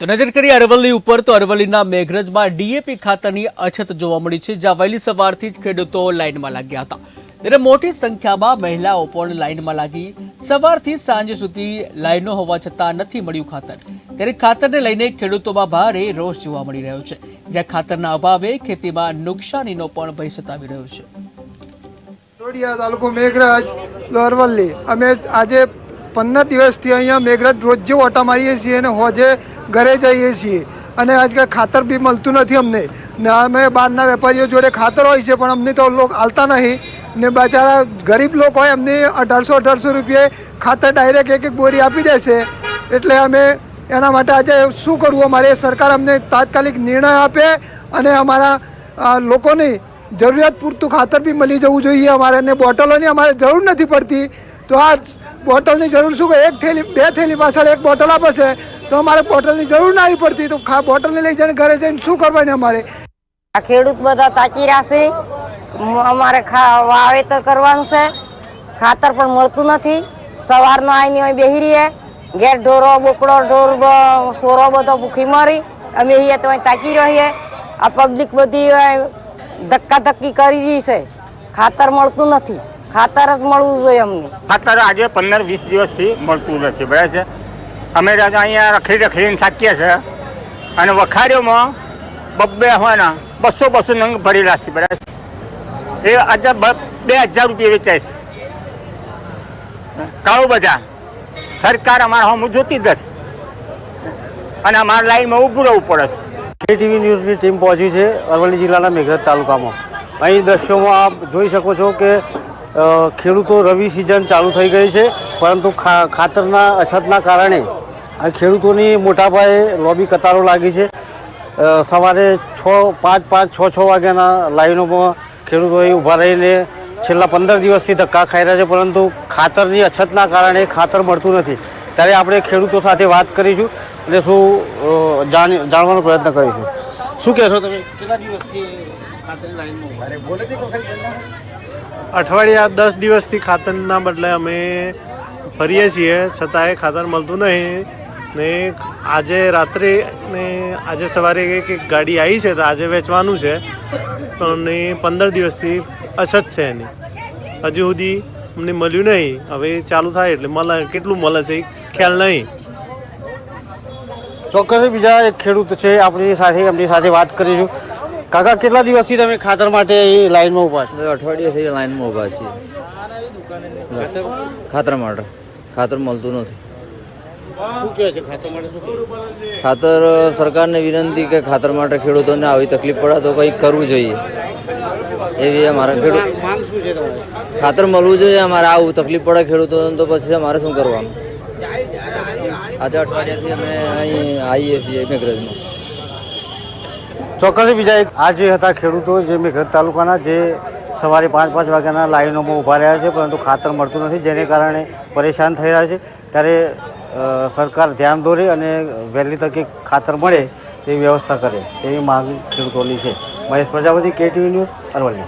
તો નજર કરીએ અરવલ્લી ઉપર, તો અરવલ્લીના મેઘરજમાં ડીએપી ખાતરની અછત જોવા મળી છે, જ્યાં વહેલી સવારથી જ ખેડૂતો લાઇનમાં લાગ્યા હતા. ત્યારે મોટી સંખ્યામાં મહિલાઓ પણ લાઇનમાં લાગી. સવારથી સાંજ સુધી લાઇનો હોવા છતાં નથી મળ્યું ખાતર. ત્યારે ખાતરને લઈને ખેડૂતોમાં ભારે રોષ જોવા મળી રહ્યો છે, જ્યાં ખાતરના અભાવે ખેતીમાં નુકસાનીનો પણ ભય સતાવી રહ્યો છે. તાલુકો મેઘરજ અરવલ્લી. અમે આજે પંદર દિવસથી અહીંયા મેઘરજ રોજ ઓટા મારીએ છીએ અને હોજે ઘરે જઈએ છીએ. અને આજકાલ ખાતર બી મળતું નથી અમને. ને અમે બહારના વેપારીઓ જોડે ખાતર હોય છે, પણ અમને તો લોકો હાલતા નહીં. ને બચારા ગરીબ લોકો હોય, એમને અઢારસો અઢારસો રૂપિયે ખાતર ડાયરેક્ટ એક એક બોરી આપી દેશે. એટલે અમે એના માટે આજે શું કરવું? અમારે સરકાર અમને તાત્કાલિક નિર્ણય આપે અને અમારા લોકોની જરૂરિયાત પૂરતું ખાતર બી મળી જવું જોઈએ. અમારે અને બોટલોની અમારે જરૂર નથી પડતી. તો આ બોટલની જરૂર શું? કે એક થેલી, બે થેલી પાછળ એક બોટલ આપે છે. તો અમારે બોટલની જરૂર નહીં પડતી. તો ખા બોટલને લઈ જઈને ઘરે જઈને શું કરવાની અમારે? આ ખેડૂત બધા તાકી રહેશે અમારે ખા વાવેતર કરવાનું છે. ખાતર પણ મળતું નથી. સવારનો આવીને અહીં બેહી રહીએ. ઘેર ઢોરો બોકડો ઢોર બ- સોરો બધો ભૂખી મરી. અમે અહીંયા તો અહીં તાકી રહીએ. આ પબ્લિક બધી ધક્કા ધક્કી કરી રહી છે. ખાતર મળતું નથી. ખાતર જ મળવું જોઈએ અમને. ખાતર આજે પંદર વીસ દિવસથી મળતું નથી. બરાબર છે? અમે તો અહીંયા રખડી રખડીને થાકીએ છે અને વખારીઓમાં બબ્બે હોય ને બસો બસો નંગ ભરેલા છે બરાબર. એ આજે બ- હજાર રૂપિયા વેચાય છે. કાળું બજાર. સરકાર અમારા હું જોતી જ અને અમારા લાઈનમાં ઊભું રહેવું પડે છે. કેટીવી ન્યૂઝની ટીમ પહોંચી છે અરવલ્લી જિલ્લાના મેઘરજ તાલુકામાં. અહીં દ્રશ્યોમાં આપ જોઈ શકો છો કે ખેડૂતો રવિ સિઝન ચાલુ થઈ ગઈ છે, પરંતુ ખાતરના અછતના કારણે ખેડૂતોની મોટા પાયે લોબી કતારો લાગી છે. સવારે છ, પાંચ પાંચ, છ છ વાગ્યાના લાઈનોમાં ખેડૂતો ઊભા રહીને છેલ્લા પંદર દિવસથી ધક્કા ખાઈ રહ્યા છે, પરંતુ ખાતરની અછતના કારણે ખાતર મળતું નથી. ત્યારે આપણે ખેડૂતો સાથે વાત કરીશું અને શું જાણી, જાણવાનો પ્રયત્ન કરીશું. શું કહેશો તમે? કેટલા દિવસથી અઠવાડિયા દસ દિવસથી ખાતરના બદલે અમે ફરીએ છીએ, છતાંય ખાતર મળતું નહીં. ને આજે રાત્રે ને આજે સવારે એક એક ગાડી આવી છે તો આજે વેચવાનું છે. પણ પંદર દિવસથી અછત છે એની. હજુ સુધી અમને મળ્યું નહીં. હવે ચાલુ થાય એટલે મળે કેટલું મળે છે ખ્યાલ નહીં. ચોક્કસ બીજા એક ખેડૂત છે આપણી સાથે એમની સાથે વાત કરીશું. કાકા કેટલા દિવસથી તમે ખાતર માટે એ લાઈનમાં ઊભા છો? અઠવાડિયેથી લાઈનમાં ઊભા છીએ. ખાતર માટે. ખાતર મળતું નથી. ખાતર શું કહે ખાતર સરકારને વિનંતી કે ખાતર માટે ખેડૂતોને આવી તકલીફ પડે તો કંઈક કરવું જોઈએ. એવી અમારા ખેડૂત માંગ શું છે તમારી? ખાતર મળવું જોઈએ અમારે આવું તકલીફ પડે ખેડૂતોને તો પછી અમારે શું કરવાનું? આજે અઠવાડિયાથી અમે અહીં આવીએ છીએ મેઘરજમાં. ચોક્કસ બીજા એક આ જે હતા ખેડૂતો જે મેઘરજ તાલુકાના જે સવારે પાંચ પાંચ વાગ્યાના લાઈનોમાં ઊભા રહ્યા છે પરંતુ ખાતર મળતું નથી જેને કારણે પરેશાન થઈ રહ્યા છે. ત્યારે સરકાર ધ્યાન દોરે અને વહેલી તકે ખાતર મળે તેવી વ્યવસ્થા કરે તેવી માંગ ખેડૂતોની છે. Mahesh Prajapati, KTV news Aravalli.